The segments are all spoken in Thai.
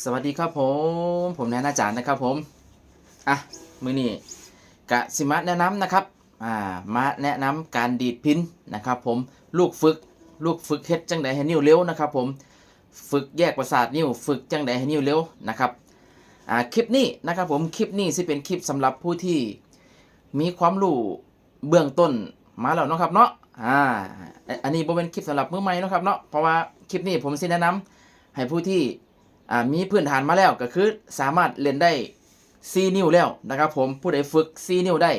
สวัสดีครับผม ผมแนนอาจารย์นะครับผมอะมือนี้กะสิมาแนะนำนะครับอ่ามาแนะนำการดีดพินนะครับผมลูกฝึกลูกฝึกเฮ็ดจังไดให้นิ้วเร็วนะครับผมฝึกแยกประสาทนิ้วฝึกจังไดให้นิ้วเร็วนะครับอ่าคลิปนี้นะครับผมคลิปนี้สิเป็นคลิปสำหรับผู้ที่มีความรู้เบื้องต้นมาแล้วเนาะครับเนาะอ่าอันนี้บ่เป็นคลิปสำหรับมือใหม่เนาะครับเนาะเพราะว่าคลิปนี้ผมสิแนะนำให้ผู้ที่ มีพื้นฐานมาแล้วก็คือสามารถเล่นได้ 4 นิ้วแล้วนะครับผมผู้ใดฝึก 4 นิ้วได้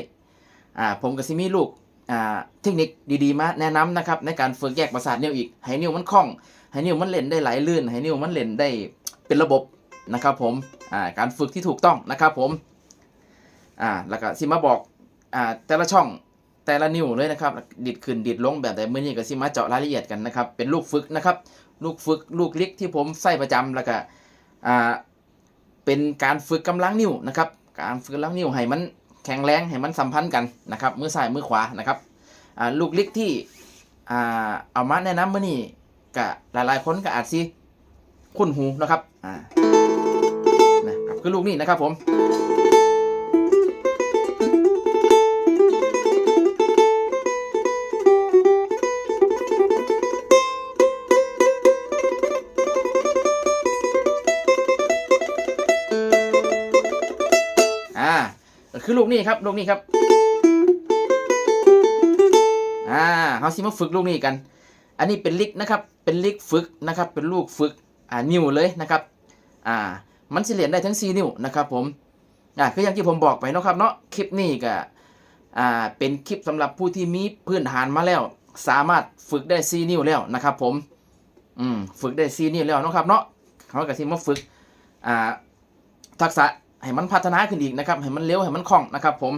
อ่าผมก็สิมีลูกอ่าเทคนิคดีๆมาแนะนำนะครับในการฝึกแยกประสาทนิ้วอีกให้นิ้วมันคล่องให้นิ้วมันเล่นได้ไหลลื่นให้นิ้วมันเล่นได้เป็นระบบนะครับผมอ่าการฝึกที่ถูกต้องนะครับผมอ่าแล้วก็สิมาบอกอ่าแต่ละช่องแต่ละนิ้วเลยนะครับดิดขึ้นดิดลงแบบใดเมื่อนี้ก็สิมาเจาะรายละเอียดกันนะครับเป็นลูกฝึกนะครับลูกฝึกลูกเลิกที่ผมใส่ประจำแล้วก็ อ่าเป็นการฝึกกำลังนิ้วนะครับ การฝึกกำลังนิ้วให้มันแข็งแรงให้มันสัมพันธ์กันนะครับมือซ้ายมือขวานะครับลูกเลิกที่เอามาแนะนำเมื่อนี้กับหลายๆคนก็อาจสิคุ้นหูนะครับนะครับคือลูกนี้นะครับผม คือลูกนี้ครับลูกนี้ครับอ่าเขาสิมาฝึกลูกนี้กัน อันนี้เป็นลิกนะครับ เป็นลิกฝึกนะครับ เป็นลูกฝึกอ่านิ้วเลยนะครับอ่ามันสิเรียนได้ทั้ง 4 นิ้วนะครับผมอ่าคืออย่างที่ผมบอกไปเนาะครับเนาะคลิปนี้ก็อ่าเป็นคลิปสำหรับผู้ที่มีพื้นฐานมาแล้ว สามารถฝึกได้ 4 นิ้วแล้วนะครับผมอืมฝึกได้ 4 นิ้วแล้วเนาะครับเนาะเขาก็สิมาฝึกอ่าทักษะ ให้มันพัฒนาขึ้นอีกนะครับให้มันเร็วให้มันคล่องนะครับผม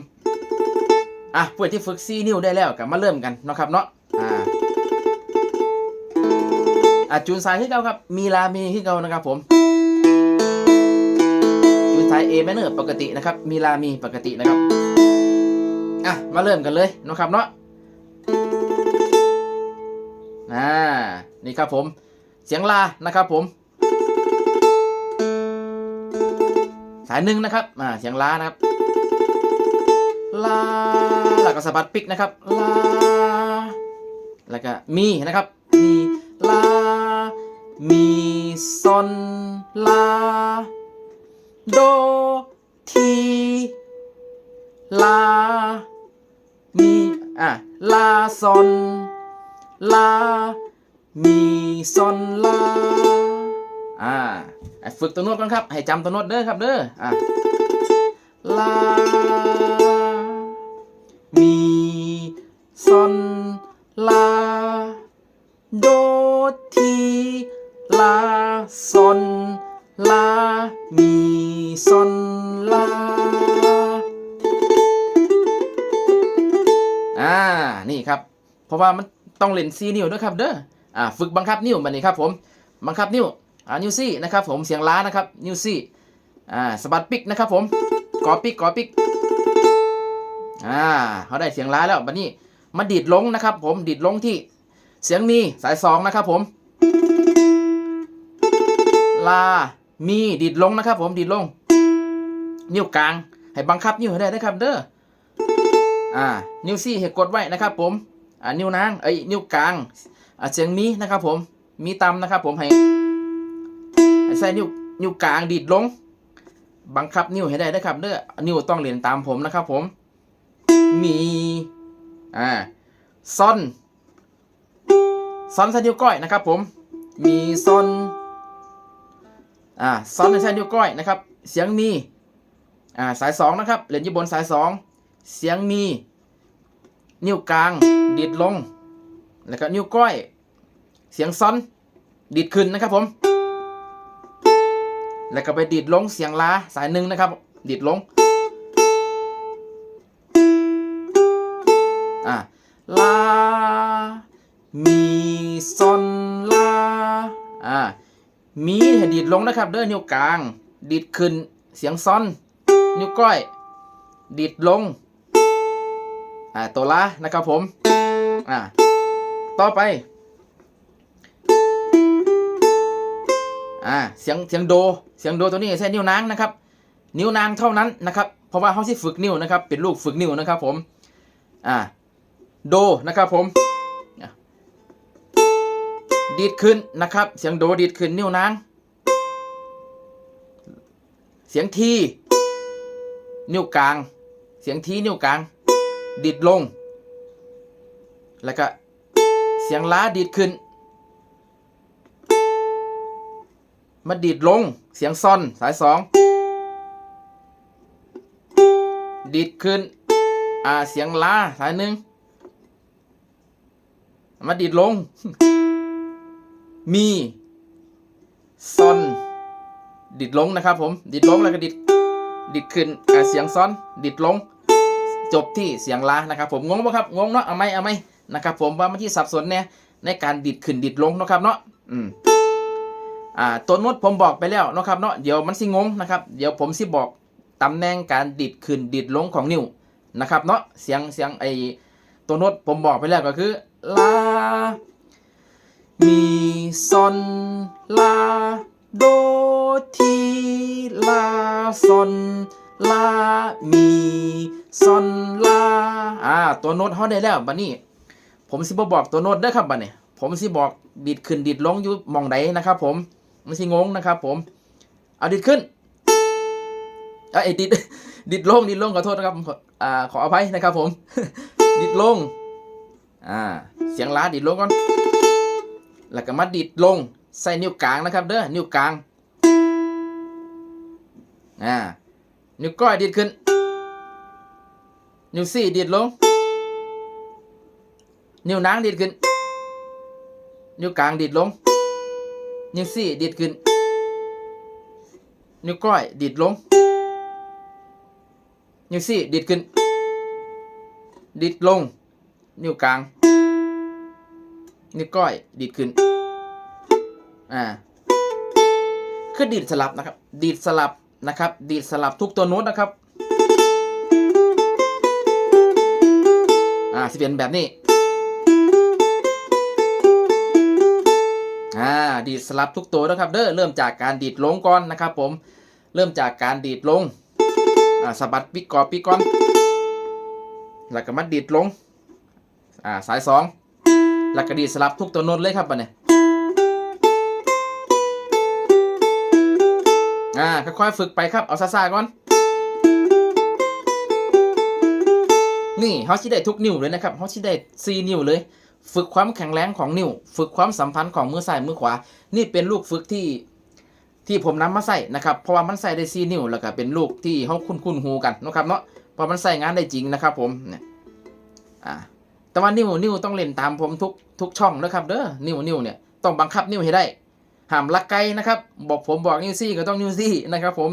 อะเพื่อที่ฝึกซีนิ้วได้แล้วกับมาเริ่มกันนะครับเนาะอ่าอะจูนสายที่เก่าครับ มีลามีที่เก่านะครับผมจูนสาย A minor ปกตินะครับ มีลามีปกตินะครับอะมาเริ่มกันเลยนะครับเนาะอ่านี่ครับผม เสียงลานะครับผมายหนึ่งนะครับอ่าเสียงลานะครับลาแล้วก็สะบัดปิกนะครับลาแล้วก็มีนะครับมีลามีซอนลาโดทีลามีอะลาซอนลามีซอนลาอ่า ฝึกตัวโน้ตก่อนครับ ให้จำตัวโน้ตเด้อครับเด้ออะลา มีซอนลา โด ที ลา ซอน ลา มีซอน ลา อ่า นี่ครับ เพราะว่ามันต้องเล่นซีนิ้วด้วยครับเด้อ อ่า ฝึกบังคับนิ้วแบบนี้ครับผม บังคับนิ้ว อ่านิวซี่นะครับผมเสียงล้านะครับนิวซี่อ่าสะบัดปิกนะครับผมกอปิกกอปิกอ่าเขาได้เสียงล้าแล้วบัดนี้มาดีดลงนะครับผมดีดลงที่เสียงมีสายสองนะครับผมลามีดีดลงนะครับผมดีดลง นิ้วกลางให้บังคับนิ้วให้ได้นะครับเด้ออ่านิ้วซี่ให้กดไว้นะครับผมอ่านิ้วนางเอ้ยนิ้วกลางอ่าเสียงมีนะครับผมมีตำนะครับผมให้ ใส่นิ้วนิ้วกลางดีดลง บังคับนิ้วให้ได้นะครับเด้อนิ้วต้องเรียนตามผมนะครับผม มีอ่าซอนซอนใส่นิ้วก้อยนะครับผม มีซอนอ่าซอนใส่นิ้วก้อยนะครับ เสียงมีอ่าสายสองนะครับเรียนอยู่บนสายสองเสียงมี นิ้วกลางดีดลง แล้วก็นิ้วก้อย เสียงซอนดีดขึ้นนะครับผม แล้วก็ไปดีดลงเสียงลาสายหนึ่งนะครับ ดีดลงอะลา มีซอนลาอ่ามีให้ดีดลงนะครับ เด้อนิ้วกลาง ดีดขึ้นเสียงซอน นิ้วก้อย ดีดลงอ่าตัวลานะครับผมอ่าต่อไป อ่าเสียงเสียงโด เสียงโดตัวนี้ใช้นิ้วนางนะครับ นิ้วนางเท่านั้นนะครับเพราะว่าเขาที่ฝึกนิ้วนะครับ เป็นลูกฝึกนิ้วนะครับผมอ่าโดนะครับผมดีดขึ้นนะครับ เสียงโดดีดขึ้นนิ้วนางเสียงทีนิ้วกลาง เสียงทีนิ้วกลางดีดลง แล้วก็เสียงล้าดีดขึ้น มาดีดลงเสียงซอนสายสองดีดขึ้น อ่าเสียงลาสายหนึ่งมาดีดลง มีซอนดีดลงนะครับผมดีดลงแล้วก็ดีดดีดขึ้นอ่าเสียงซอนดีดลง จบที่เสียงลานะครับ ผมงงปะครับงงเนาะเอาไหมเอาไหมนะครับ ผมว่ามันที่สับสนเนี่ยในการดีดขึ้นดีดลงนะครับเนาะอืม อ่าตัวโน้ตผมบอกไปแล้วเนาะครับเนาะเดี๋ยวมันสิงงนะครับ เดี๋ยวผมสิบอกตำแหน่งการดิดขึ้นดิดลงของนิ้วนะครับเนาะเสียงเสียงไอตัวโน้ตผมบอกไปแล้วก็คือลา มีซอนลาโดทีลาซอนลา มีซอนลาอ่าตัวโน้ตเขาได้แล้วบัดนี้ ผมสิบบอกตัวโน้ตเด้ครับบัดนี้ผมสิบอกดิดขึ้นดิดลงอยู่มองใดนะครับผม ไม่ใช่งงนะครับผมเอาดิดขึ้นเอาไอ้ดิดดิดลงดิดลงขอโทษนะครับขออ่าขออภัยนะครับผม ดิดลงอ่าเสียงล้าดิดลงก่อนแล้วก็มาดิดลงใส่นิ้วกลางนะครับเด้อนิ้วกลางอ่านิ้วก้อยดิดขึ้น นิ้วสี่ดิดลง นิ้วนางดิดขึ้น นิ้วกลางดิดลง นิ้วสี่ดีดขึ้น นิ้วก้อยดีดลง นิ้วสี่ดีดขึ้น ดีดลง นิ้วกลาง นิ้วก้อยดีดขึ้น อ่า คือดีดสลับนะครับ ดีดสลับนะครับ ดีดสลับทุกตัวโน้ตนะครับ อ่าสิเป็นแบบนี้ อ่าดีดสลับทุกตัวนะครับเด้อเริ่มจากการดีดลงก่อนนะครับผมเริ่มจากการดีดลงอ่าสะบัดปิกกอปิกก่อนแล้วก็มาดีดลงอ่าสายสองแล้วก็ดีดสลับทุกตัวโน้ตเลยครับบัดเนี่ยอ่าค่อยๆฝึกไปครับเอาซาๆก่อนนี่เขาชิได้ทุกนิ้วเลยนะครับเขาชิได้ซีนิ้วเลย ฝึกความแข็งแรงของนิ้ว ฝึกความสัมพันธ์ของมือซ้ายมือขวา นี่เป็นลูกฝึกที่ที่ผมนำมาใส่นะครับเพราะว่ามันใส่ได้ซีนิ้วแล้วก็เป็นลูกที่เขาคุ้นคุ้นหูกันนะครับเนาะพราะมันใส่งานได้จริงนะครับ ผมเนี่ยอ่าแต่ว่านิ้วนิ้วต้องเล่นตามผมทุกทุกช่องนะครับเด้อนิ้วนิ้วเนี่ยต้องบังคับนิ้วให้ได้ห้ามลักไกลนะครับ บอกผมบอกนิ้วซี่ก็ต้องนิ้วซี่นะครับ ผม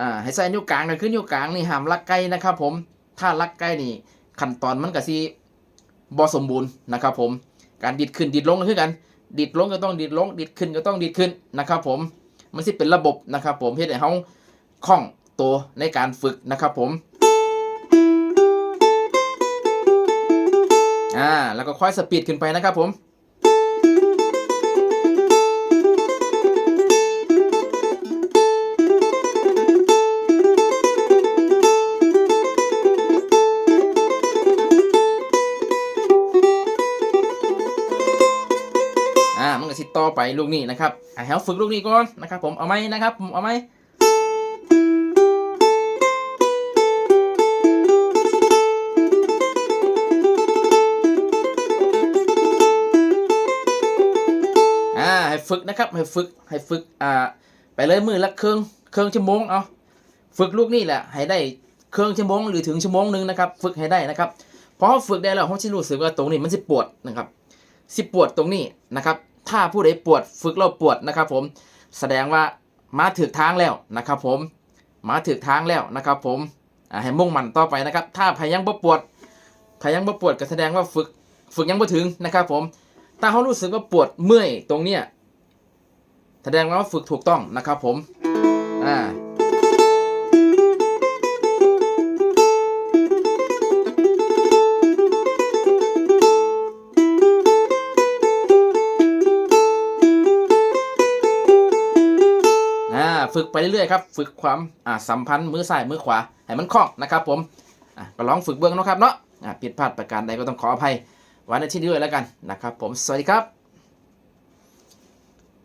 อ่าให้ใส่นิ้วกลางก็คือนิ้วกลางนี่ห้ามลักไกลนะครับ ผมถ้าลักไกลนี่ขั้นตอนมันก็สิ บอสมบูรณ์นะครับผมการดิดขึ้นดิดลงก็คือกัน ดิดลงก็ต้องดิดลง ดิดขึ้นก็ต้องดิดขึ้นนะครับผมมันสิเป็นระบบนะครับผมเพื่อให้เขาคล่องตัวในการฝึกนะครับผมอ่าแล้วก็ค่อยสปีดขึ้นไปนะครับผม ต่อไปลูกนี้นะครับอ่าให้เราฝึกลูกนี้ก่อนนะครับผมเอาไหมนะครับผมเอาไหมอ่าให้ฝึกนะครับให้ฝึกให้ฝึกอ่าไปเลยมือละเครื่องเครื่องชั่วโมงเอาฝึกลูกนี่แหละให้ได้เครื่องชั่วโมงหรือถึงชั่วโมงหนึ่งนะครับ ฝึกให้ได้นะครับพอฝึกได้แล้วเขาจะรู้สึกว่าตรงนี้มันสิปวดนะครับ สิปวดตรงนี้นะครับ ถ้าผู้ใดปวดฝึกแล้วปวดนะครับผมแสดงว่ามาถึกทางแล้วนะครับผมมาถึกทางแล้วนะครับผมให้มุ่งมั่นต่อไปนะครับ ถ้าพยังบ่ปวดพยังบ่ปวดก็แสดงว่าฝึกฝึกยังบ่ถึงนะครับผมถ้าเขารู้สึกว่าปวดเมื่อยตรงเนี้ยแสดงว่าฝึกถูกต้องนะครับผมอ่า ฝึกไปเรื่อยๆครับฝึกความอ่าสัมพันธ์มือซ้ายมือขวาให้มันคล่องนะครับผมอะก็ลองฝึกเบื้องนะครับเนาะอะผิดพลาดประการใดก็ต้องขออภัยไว้ในที่นี้ด้วยแล้วกันนะครับผมสวัสดีครับ